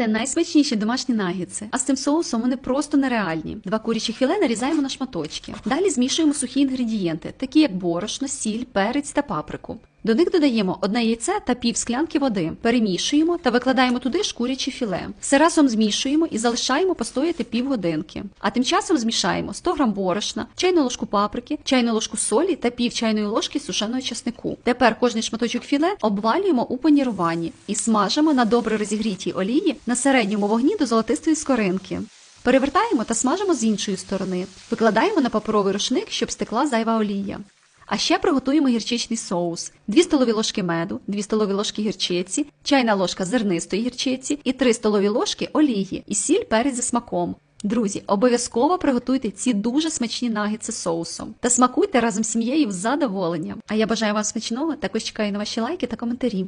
Це найсмачніші домашні нагідси, а з цим соусом вони просто нереальні. Два курячі філе нарізаємо на шматочки. Далі змішуємо сухі інгредієнти, такі як борошно, сіль, перець та паприку. До них додаємо одне яйце та пів склянки води, перемішуємо та викладаємо туди ж курячі філе. Все разом змішуємо і залишаємо постояти півгодинки. А тим часом змішаємо 100 г борошна, чайну ложку паприки, чайну ложку солі та пів чайної ложки сушеного часнику. Тепер кожний шматочок філе обвалюємо у паніруванні і смажимо на добре розігрітій олії на середньому вогні до золотистої скоринки. Перевертаємо та смажимо з іншої сторони. Викладаємо на паперовий рушник, щоб стекла зайва олія. А ще приготуємо гірчичний соус: 2 столові ложки меду, 2 столові ложки гірчиці, чайна ложка зернистої гірчиці і 3 столові ложки олії і сіль перець за смаком. Друзі, обов'язково приготуйте ці дуже смачні нагетси соусом та смакуйте разом з сім'єю з задоволенням. А я бажаю вам смачного, також чекаю на ваші лайки та коментарі.